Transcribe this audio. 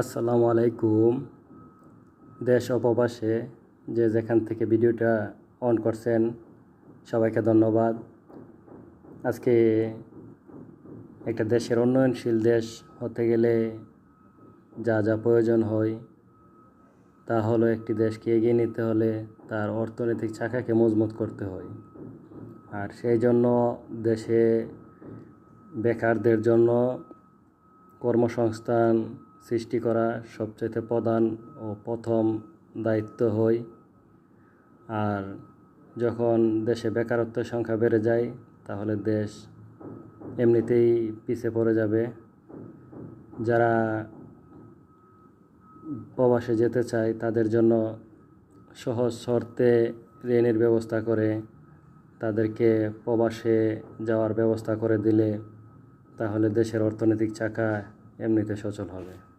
আসসালামু আলাইকুম। দেশ অপবাসে যে যেখান থেকে ভিডিওটা অন করছেন, সবাইকে ধন্যবাদ। আজকে একটা দেশের উন্নয়নশীল দেশ হতে গেলে যা যা প্রয়োজন হয়, তা হলো একটি দেশকে এগিয়ে নিতে হলে তার অর্থনৈতিক চাকাকে মজবুত করতে হয়। আর সেই জন্য দেশে বেকারদের জন্য কর্মসংস্থান সৃষ্টি করা সবচেয়ে প্রধান ও প্রথম দায়িত্ব হয়। আর যখন দেশে বেকারত্বের সংখ্যা বেড়ে যায়, তাহলে দেশ এমনিতেই পিছিয়ে পড়ে যাবে। যারা প্রবাসে যেতে চায়, তাদের জন্য সহজ শর্তে ঋণের ব্যবস্থা করে, তাদেরকে প্রবাসে যাওয়ার ব্যবস্থা করে দিলে তাহলে দেশের অর্থনৈতিক চাকা এমনিতে সচল হবে।